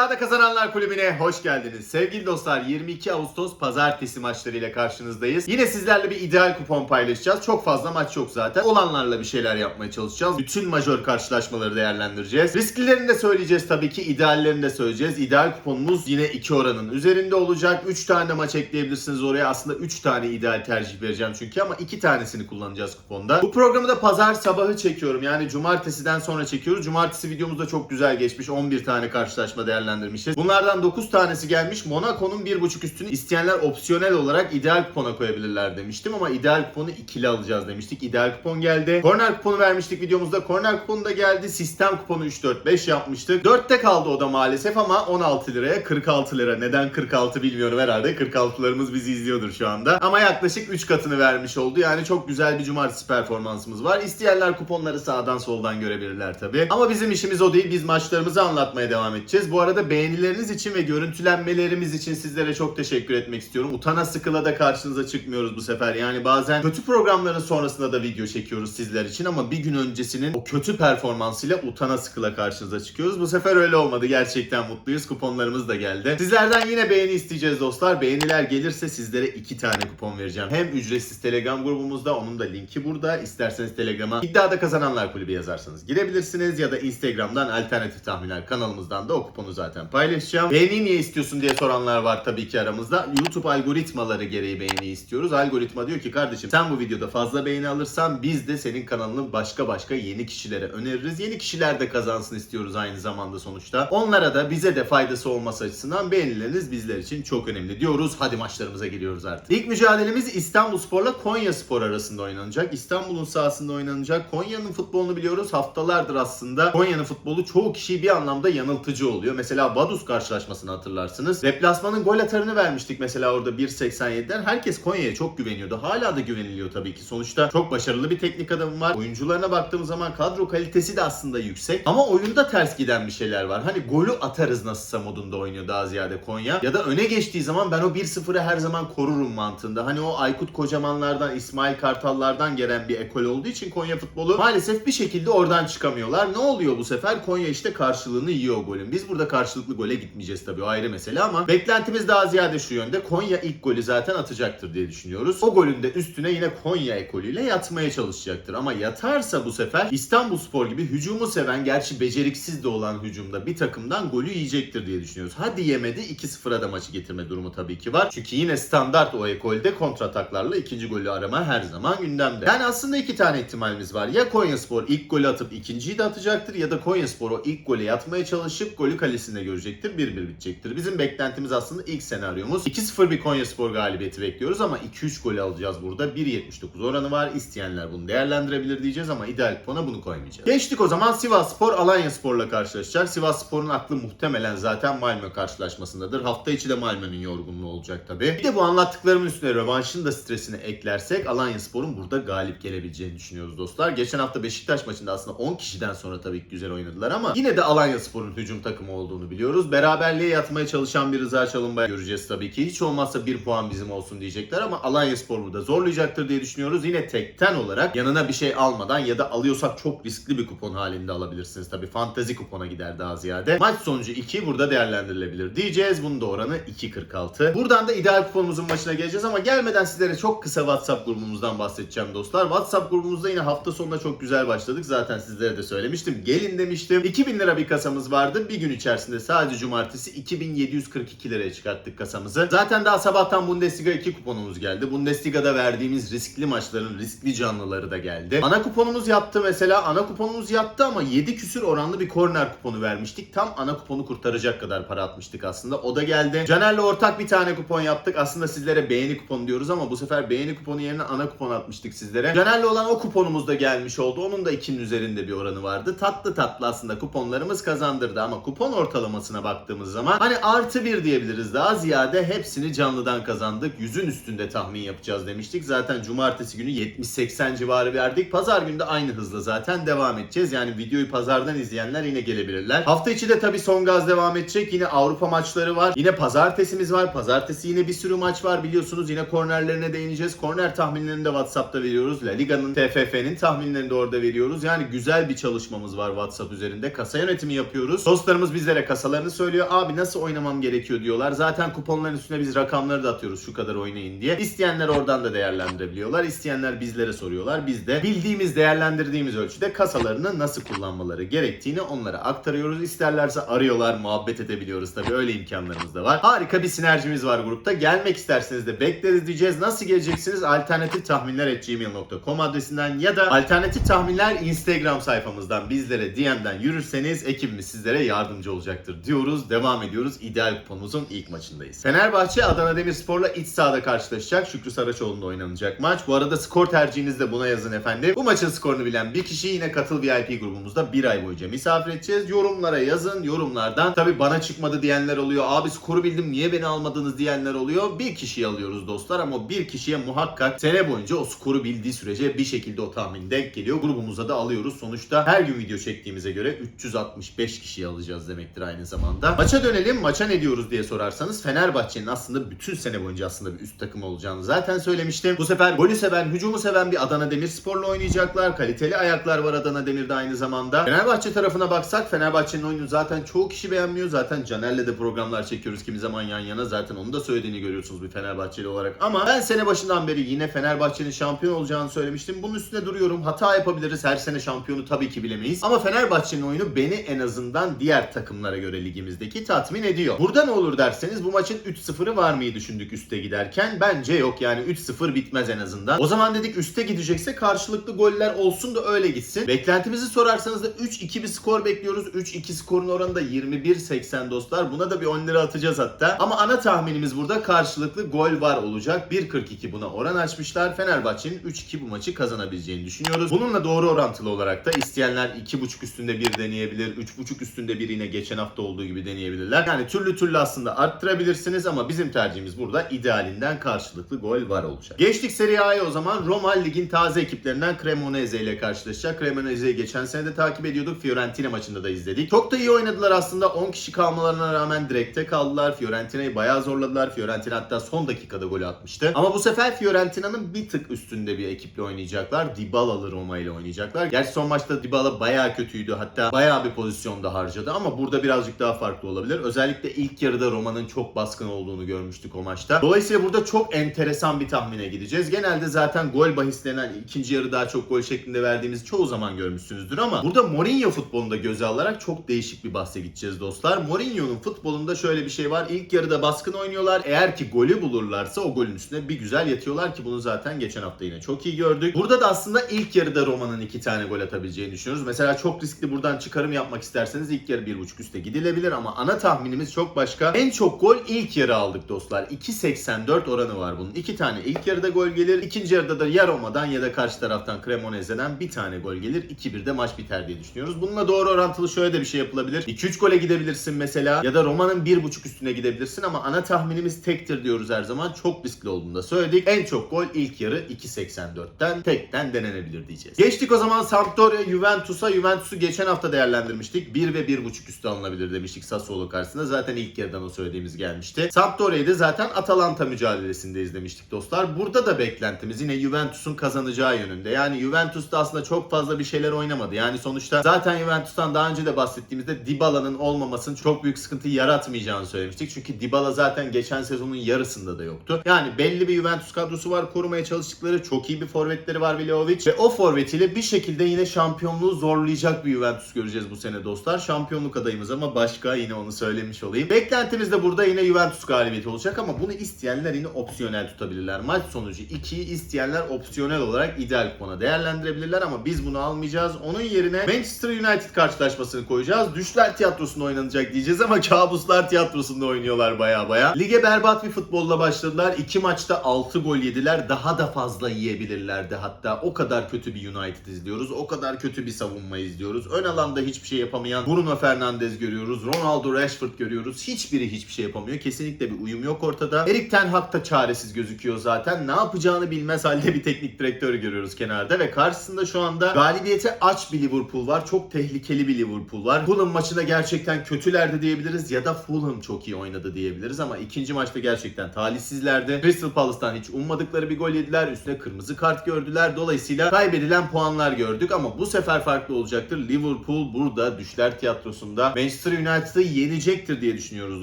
İddiada Kazananlar Kulübü'ne hoş geldiniz. Sevgili dostlar 22 Ağustos pazartesi maçlarıyla karşınızdayız. Yine sizlerle bir ideal kupon paylaşacağız. Çok fazla maç yok zaten. Olanlarla bir şeyler yapmaya çalışacağız. Bütün majör karşılaşmaları değerlendireceğiz. Risklilerini de söyleyeceğiz tabii ki. ideallerini de söyleyeceğiz. İdeal kuponumuz yine 2 oranın üzerinde olacak. 3 tane maç ekleyebilirsiniz oraya. Aslında 3 tane ideal tercih vereceğim çünkü ama 2 tanesini kullanacağız kuponda. Bu programı da pazar sabahı çekiyorum. Yani cumartesiden sonra çekiyoruz. Cumartesi videomuzda çok güzel geçmiş. 11 tane karşılaşma değerlendirmişiz. Bunlardan 9 tanesi gelmiş. Monaco'nun 1.5 üstünü isteyenler opsiyonel olarak ideal kupona koyabilirler demiştim ama ideal kuponu ikili alacağız demiştik. İdeal kupon geldi. Korner kuponu vermiştik videomuzda. Korner kuponu da geldi. Sistem kuponu 3-4-5 yapmıştık. 4'te kaldı o da maalesef ama 16 liraya 46 lira. Neden 46 bilmiyorum herhalde. 46'larımız bizi izliyordur şu anda. Ama yaklaşık 3 katını vermiş oldu. Yani çok güzel bir cumartesi performansımız var. İsteyenler kuponları sağdan soldan görebilirler tabii. Ama bizim işimiz o değil. Biz maçlarımızı anlatmaya devam edeceğiz. Bu arada beğenileriniz için ve görüntülenmelerimiz için sizlere çok teşekkür etmek istiyorum. Utana sıkıla da karşınıza çıkmıyoruz bu sefer. Yani bazen kötü programların sonrasında da video çekiyoruz sizler için ama bir gün öncesinin o kötü performansıyla utana sıkıla karşınıza çıkıyoruz. Bu sefer öyle olmadı. Gerçekten mutluyuz. Kuponlarımız da geldi. Sizlerden yine beğeni isteyeceğiz dostlar. Beğeniler gelirse sizlere iki tane kupon vereceğim. Hem ücretsiz Telegram grubumuzda onun da linki burada. İsterseniz Telegram'a iddiada kazananlar kulübü yazarsanız girebilirsiniz ya da Instagram'dan alternatif tahminler kanalımızdan da o kuponu zaten paylaşacağım. Beğeni niye istiyorsun diye soranlar var tabii ki aramızda. YouTube algoritmaları gereği beğeni istiyoruz. Algoritma diyor ki kardeşim sen bu videoda fazla beğeni alırsan biz de senin kanalını başka başka yeni kişilere öneririz. Yeni kişiler de kazansın istiyoruz aynı zamanda sonuçta. Onlara da bize de faydası olması açısından beğenileriniz bizler için çok önemli diyoruz. Hadi maçlarımıza giriyoruz artık. İlk mücadelemiz İstanbul Spor'la Konya Spor arasında oynanacak. İstanbul'un sahasında oynanacak. Konya'nın futbolunu biliyoruz. Haftalardır aslında Konya'nın futbolu çoğu kişiyi bir anlamda yanıltıcı oluyor. Mesela Badus karşılaşmasını hatırlarsınız. Deplasmanın gol atarını vermiştik mesela orada 1.87'den. Herkes Konya'ya çok güveniyordu. Hala da güveniliyor tabii ki. Sonuçta çok başarılı bir teknik adamı var. Oyuncularına baktığımız zaman kadro kalitesi de aslında yüksek. Ama oyunda ters giden bir şeyler var. Hani golü atarız nasılsa modunda oynuyor daha ziyade Konya. Ya da öne geçtiği zaman ben o 1-0'ı her zaman korurum mantığında. Hani o Aykut Kocamanlardan, İsmail Kartallardan gelen bir ekol olduğu için Konya futbolu maalesef bir şekilde oradan çıkamıyorlar. Ne oluyor bu sefer? Konya işte karşılığını yiyor golün. Biz burada karşılıklı gole gitmeyeceğiz tabii o ayrı mesele ama beklentimiz daha ziyade şu yönde. Konya ilk golü zaten atacaktır diye düşünüyoruz. O golün de üstüne yine Konya ekolüyle yatmaya çalışacaktır. Ama yatarsa bu sefer İstanbul Spor gibi hücumu seven gerçi beceriksiz de olan hücumda bir takımdan golü yiyecektir diye düşünüyoruz. Hadi yemedi 2-0'a da maçı getirme durumu tabii ki var. Çünkü yine standart o ekolde kontrataklarla ikinci golü arama her zaman gündemde. Yani aslında iki tane ihtimalimiz var. Ya Konya Spor ilk golü atıp ikinciyi de atacaktır ya da Konya Spor o ilk gole yatmaya çalışıp golü kalesinde görecektir. 1-1 bitecektir. Bizim beklentimiz aslında ilk senaryomuz. 2-0 bir Konya Spor galibiyeti bekliyoruz ama 2-3 golü alacağız burada. 1.79 oranı var. İsteyenler bunu değerlendirebilir diyeceğiz ama ideal kupona bunu koymayacağız. Geçtik o zaman Sivas Spor Alanya Spor'la karşılaşacak. Sivas Spor'un aklı muhtemelen zaten Malmö karşılaşmasındadır. Hafta içi de Malmö'nün yorgunluğu olacak tabii. Bir de bu anlattıklarımın üstüne rövanşın da stresini eklersek Alanya Spor'un burada galip gelebileceğini düşünüyoruz dostlar. Geçen hafta Beşiktaş maçında aslında 10 kişiden sonra tabii ki güzel oynadılar ama yine de Alanya Spor'un hücum takımı olduğunu biliyoruz. Beraberliğe yatmaya çalışan bir Rıza Çalınbay göreceğiz tabii ki. Hiç olmazsa bir puan bizim olsun diyecekler ama Alanya Spor burada zorlayacaktır diye düşünüyoruz. Yine tekten olarak yanına bir şey almadan ya da alıyorsak çok riskli bir kupon halinde alabilirsiniz. Tabii fantezi kupona gider daha ziyade. Maç sonucu 2 burada değerlendirilebilir diyeceğiz. Bunun da oranı 2.46. Buradan da ideal kuponumuzun başına geleceğiz ama gelmeden sizlere çok kısa WhatsApp grubumuzdan bahsedeceğim dostlar. WhatsApp grubumuzda yine hafta sonunda çok güzel başladık. Zaten sizlere de söylemiştim. Gelin demiştim. 2000 lira bir kasamız vardı. Bir gün içerisinde sadece cumartesi 2742 liraya çıkarttık kasamızı. Zaten daha sabahtan Bundesliga 2 kuponumuz geldi. Bundesliga'da verdiğimiz riskli maçların riskli canlıları da geldi. Ana kuponumuz yattı mesela. Ana kuponumuz yattı ama 7 küsür oranlı bir korner kuponu vermiştik. Tam ana kuponu kurtaracak kadar para atmıştık aslında. O da geldi. Caner'le ortak bir tane kupon yaptık. Aslında sizlere beğeni kuponu diyoruz ama bu sefer beğeni kuponu yerine ana kupon atmıştık sizlere. Caner'le olan o kuponumuz da gelmiş oldu. Onun da 2'nin üzerinde bir oranı vardı. Tatlı tatlı aslında kuponlarımız kazandırdı ama kupon ortalamasına baktığımız zaman hani artı bir diyebiliriz daha ziyade hepsini canlıdan kazandık. Yüzün üstünde tahmin yapacağız demiştik. Zaten cumartesi günü 70-80 civarı verdik. Pazar günü de aynı hızla zaten devam edeceğiz. Yani videoyu pazardan izleyenler yine gelebilirler. Hafta içi de tabii son gaz devam edecek. Yine Avrupa maçları var. Yine pazartesimiz var. Pazartesi yine bir sürü maç var biliyorsunuz. Yine kornerlerine değineceğiz. Korner tahminlerini de WhatsApp'ta veriyoruz. La Liga'nın, TFF'nin tahminlerini de orada veriyoruz. Yani güzel bir çalışmamız var WhatsApp üzerinde. Kasa yönetimi yapıyoruz. Dostlarımız bizlere kasalarını söylüyor. Abi nasıl oynamam gerekiyor diyorlar. Zaten kuponların üstüne biz rakamları da atıyoruz şu kadar oynayın diye. İsteyenler oradan da değerlendirebiliyorlar. İsteyenler bizlere soruyorlar. Biz de bildiğimiz, değerlendirdiğimiz ölçüde kasalarını nasıl kullanmaları gerektiğini onlara aktarıyoruz. İsterlerse arıyorlar, muhabbet edebiliyoruz tabii. Öyle imkanlarımız da var. Harika bir sinerjimiz var grupta. Gelmek isterseniz de bekleriz diyeceğiz. Nasıl geleceksiniz? Alternatif tahminler gmail.com adresinden ya da alternatif tahminler Instagram sayfamızdan bizlere DM'den yürürseniz ekibimiz sizlere yardımcı olacaktır diyoruz. Devam ediyoruz. İdeal kuponumuzun ilk maçındayız. Fenerbahçe Adana Demirspor'la iç sahada karşılaşacak. Şükrü Saraçoğlu'nda oynanacak maç. Bu arada skor tercihinizi de buna yazın efendim. Bu maçın skorunu bilen bir kişi yine katıl VIP grubumuzda bir ay boyunca misafir edeceğiz. Yorumlara yazın. Yorumlardan tabi bana çıkmadı diyenler oluyor. Abi skoru bildim niye beni almadınız diyenler oluyor. Bir kişiyi alıyoruz dostlar ama bir kişiye muhakkak sene boyunca o skoru bildiği sürece bir şekilde o tahmin denk geliyor. Grubumuza da alıyoruz. Sonuçta her gün video çektiğimize göre 365 kişiyi alacağız demektir aynı zamanda. Maça dönelim. Maça ne diyoruz diye sorarsanız Fenerbahçe'nin aslında bütün sene boyunca aslında bir üst takım olacağını zaten söylemiştim. Bu sefer golü seven, hücumu seven bir Adana Demirspor'la oynayacaklar. Kaliteli ayaklar var Adana Demir'de aynı zamanda. Fenerbahçe tarafına baksak Fenerbahçe'nin oyunu zaten çoğu kişi beğenmiyor. Zaten Caner'le de programlar çekiyoruz kimi zaman yan yana. Zaten onu da söylediğini görüyorsunuz bir Fenerbahçeli olarak. Ama ben sene başından beri yine Fenerbahçe'nin şampiyon olacağını söylemiştim. Bunun üstüne duruyorum. Hata yapabiliriz. Her sene şampiyonu tabii ki bilemeyiz. Ama Fenerbahçe'nin oyunu beni en azından diğer takımlara göre ligimizdeki tatmin ediyor. Burada ne olur derseniz bu maçın 3-0'ı var mıydı düşündük üste giderken? Bence yok yani 3-0 bitmez en azından. O zaman dedik üste gidecekse karşılıklı goller olsun da öyle gitsin. Beklentimizi sorarsanız da 3-2 bir skor bekliyoruz. 3-2 skorun oranı da 21-80 dostlar. Buna da bir 10 lira atacağız hatta. Ama ana tahminimiz burada karşılıklı gol var olacak. 1.42 buna oran açmışlar. Fenerbahçe'nin 3-2 bu maçı kazanabileceğini düşünüyoruz. Bununla doğru orantılı olarak da isteyenler 2.5 üstünde bir deneyebilir. 3.5 üstünde bir yine geçen hafta olduğu gibi deneyebilirler. Yani türlü türlü aslında arttırabilirsiniz ama bizim tercihimiz burada idealinden karşılıklı gol var olacak. Geçtik Serie A'ya o zaman. Roma ligin taze ekiplerinden Cremonese ile karşılaşacak. Cremonese'yi geçen sene de takip ediyorduk. Fiorentina maçında da izledik. Çok da iyi oynadılar aslında. 10 kişi kalmalarına rağmen direkte kaldılar. Fiorentina'yı bayağı zorladılar. Fiorentina hatta son dakikada gol atmıştı. Ama bu sefer Fiorentina'nın bir tık üstünde bir ekiple oynayacaklar. Dybala'lı Roma ile oynayacaklar. Gerçi son maçta Dybala bayağı kötüydü. Hatta bayağı bir pozisyonda harcadı ama burada birazcık daha farklı olabilir. Özellikle ilk yarıda Roma'nın çok baskın olduğunu görmüştük o maçta. Dolayısıyla burada çok enteresan bir tahmine gideceğiz. Genelde zaten gol bahislerinden ikinci yarı daha çok gol şeklinde verdiğimiz çoğu zaman görmüşsünüzdür ama burada Mourinho futbolunda göze alarak çok değişik bir bahse gideceğiz dostlar. Mourinho'nun futbolunda şöyle bir şey var. İlk yarıda baskın oynuyorlar. Eğer ki golü bulurlarsa o golün üstüne bir güzel yatıyorlar ki bunu zaten geçen hafta yine çok iyi gördük. Burada da aslında ilk yarıda Roma'nın iki tane gol atabileceğini düşünüyoruz. Mesela çok riskli buradan çıkarım yapmak isterseniz ilk yarı 1.5 üste gidilebilir ama ana tahminimiz çok başka. En çok gol ilk yarı aldık dostlar. 2.84 oranı var bunun. İki tane ilk yarıda gol gelir. İkinci yarıda da ya Roma'dan ya da karşı taraftan Cremonese'den bir tane gol gelir. 2-1'de maç biter diye düşünüyoruz. Bununla doğru orantılı şöyle de bir şey yapılabilir. 2-3 gole gidebilirsin mesela ya da Roma'nın 1.5 üstüne gidebilirsin ama ana tahminimiz tektir diyoruz her zaman. Çok riskli olduğunu da söyledik. En çok gol ilk yarı 2.84'ten tekten denenebilir diyeceğiz. Geçtik o zaman Sampdoria Juventus'a. Juventus'u geçen hafta değerlendirmiştik. 1 ve 1.5 üstü alınabilir demiştik Sassuolo karşısında. Zaten ilk yarıdan o söylediğimiz gelmişti. Sampdoria'yı da zaten Atalanta mücadelesinde izlemiştik dostlar. Burada da beklentimiz yine Juventus'un kazanacağı yönünde. Yani Juventus da aslında çok fazla bir şeyler oynamadı. Yani sonuçta zaten Juventus'tan daha önce de bahsettiğimizde Dybala'nın olmamasının çok büyük sıkıntı yaratmayacağını söylemiştik. Çünkü Dybala zaten geçen sezonun yarısında da yoktu. Yani belli bir Juventus kadrosu var. Korumaya çalıştıkları çok iyi bir forvetleri var Vlahovic. Ve o forvetiyle bir şekilde yine şampiyonluğu zorlayacak bir Juventus göreceğiz bu sene dostlar. Şampiyonluk adayımız ama başka yine onu söylemiş olayım. Beklentimiz de burada yine Juventus galibiyeti olacak ama bunu isteyenler yine opsiyonel tutabilirler. Maç sonucu 2'yi isteyenler opsiyonel olarak ideal kupona değerlendirebilirler ama biz bunu almayacağız. Onun yerine Manchester United karşılaşmasını koyacağız. Düşler tiyatrosunda oynanacak diyeceğiz ama kabuslar tiyatrosunda oynuyorlar baya baya. Lige berbat bir futbolla başladılar. İki maçta 6 gol yediler. Daha da fazla yiyebilirlerdi hatta. O kadar kötü bir United izliyoruz. O kadar kötü bir savunma izliyoruz. Ön alanda hiçbir şey yapamayan Bruno Fernandes görüyoruz. Ronaldo Rashford görüyoruz. Hiçbiri hiçbir şey yapamıyor. Kesinlikle bir uyum yok ortada. Erik Ten Hag da çaresiz gözüküyor zaten. Ne yapacağını bilmez halde bir teknik direktör görüyoruz kenarda ve karşısında şu anda galibiyete aç bir Liverpool var. Çok tehlikeli bir Liverpool var. Fulham maçında gerçekten kötülerdi diyebiliriz ya da Fulham çok iyi oynadı diyebiliriz ama ikinci maçta gerçekten talihsizlerdi. Crystal Palace'tan hiç ummadıkları bir gol yediler. Üstüne kırmızı kart gördüler. Dolayısıyla kaybedilen puanlar gördük ama bu sefer farklı olacaktır. Liverpool burada düşler tiyatrosunda Manchester Manchester United'ı yenecektir diye düşünüyoruz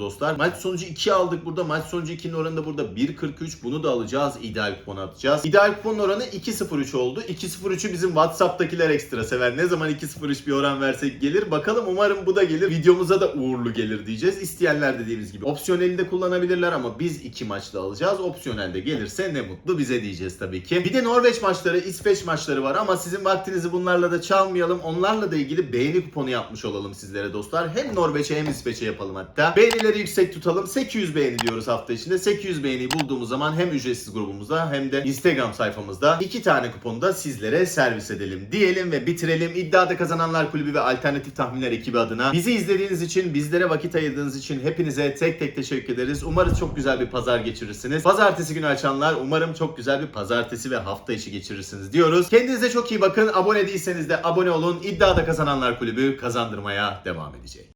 dostlar. Maç sonucu 2 aldık burada. Maç sonucu 2'nin oranı da burada 1.43. Bunu da alacağız. İdeal kupona atacağız. İdeal kuponun oranı 2.03 oldu. 2.03'ü bizim WhatsApp'takiler ekstra sever. Ne zaman 2.03 bir oran versek gelir. Bakalım umarım bu da gelir. Videomuza da uğurlu gelir diyeceğiz. İsteyenler dediğimiz gibi. Opsiyoneli de kullanabilirler ama biz iki maçta alacağız. Opsiyonel de gelirse ne mutlu bize diyeceğiz tabii ki. Bir de Norveç maçları, İsveç maçları var ama sizin vaktinizi bunlarla da çalmayalım. Onlarla da ilgili beğeni kuponu yapmış olalım sizlere dostlar. Hem Norveç'e hem İsveç'e yapalım hatta. Beğenileri yüksek tutalım. 800 beğeni diyoruz hafta içinde. 800 beğeniyi bulduğumuz zaman hem ücretsiz grubumuzda hem de Instagram sayfamızda iki tane kuponu da sizlere servis edelim diyelim ve bitirelim. İddiada Kazananlar Kulübü ve Alternatif Tahminler ekibi adına bizi izlediğiniz için, bizlere vakit ayırdığınız için hepinize tek tek teşekkür ederiz. Umarız çok güzel bir pazar geçirirsiniz. Pazartesi günü açanlar umarım çok güzel bir pazartesi ve hafta içi geçirirsiniz diyoruz. Kendinize çok iyi bakın. Abone değilseniz de abone olun. İddiada Kazananlar Kulübü kazandırmaya devam edecek.